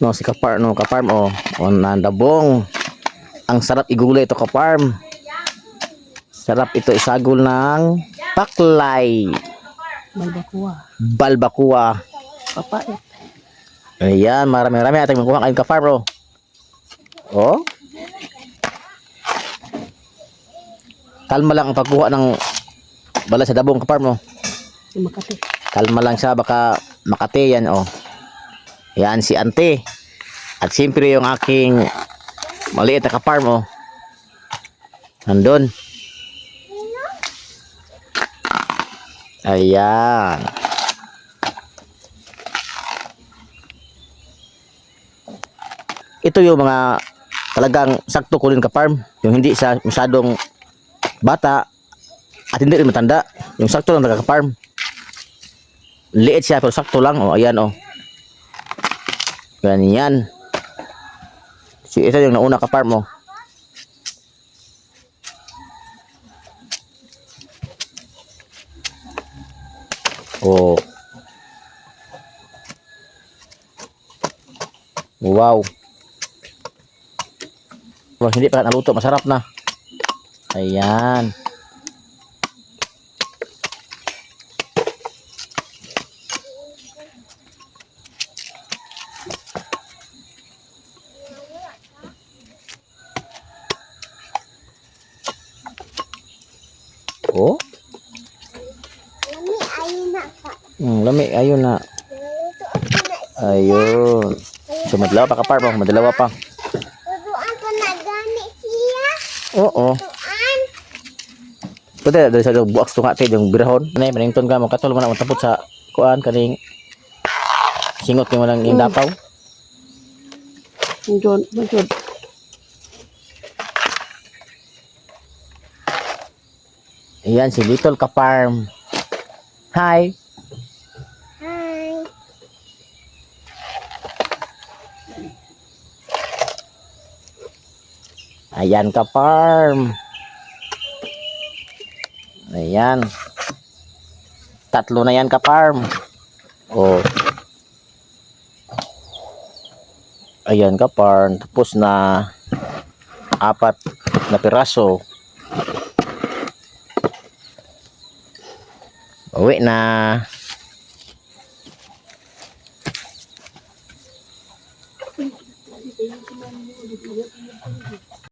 No, si Kaparm, no, Kaparm, oh. O, nandabong. Ang sarap igulay ito, Kaparm. Sarap ito isagol ng paklay. Balbakuwa. Balbakua. Papait. Ayan, marami marami ating makuha kayo Kaparm, oh. Oh. Kalma lang ang pagkuha ng bala sa dabong, Kaparm, oh. Makati. Kalma lang siya, baka makate yan, oh. Yan, si ante. At siyempre yung aking maliit na kaparm, oh. Nandun. Ayan. Ito yung mga talagang sakto kunin kaparm. Yung hindi sa masyadong bata at hindi rin matanda. Yung sakto lang nagka-farm. Liit siya pero sakto lang. Oh, ayan oh. Ganyan. Si ito yung nauna ka farm oh. Oh. Wow. Wah, hindi pa naluto, masarap na. Ayan. Oh. Lami ayun na ka. Hmm, lami, ayun na. Ayun. So, madalawa pa ka par mo, madalawa pa. Tuduan ko na gani siya. Oo. Pwede, dari sa buwaks tunga tayo, yung birahon. Ano yung manington ka, magkatol mo na matapot sa kuan, kaning singot mo lang yung dapaw. John. Yung John. Ayan, si Little Kaparm. Hi. Hi. Ayan, Kaparm. Ayan. Tatlo na yan, Kaparm. Oh. ayan kaparn. Tapos na apat na piraso. Uwi na.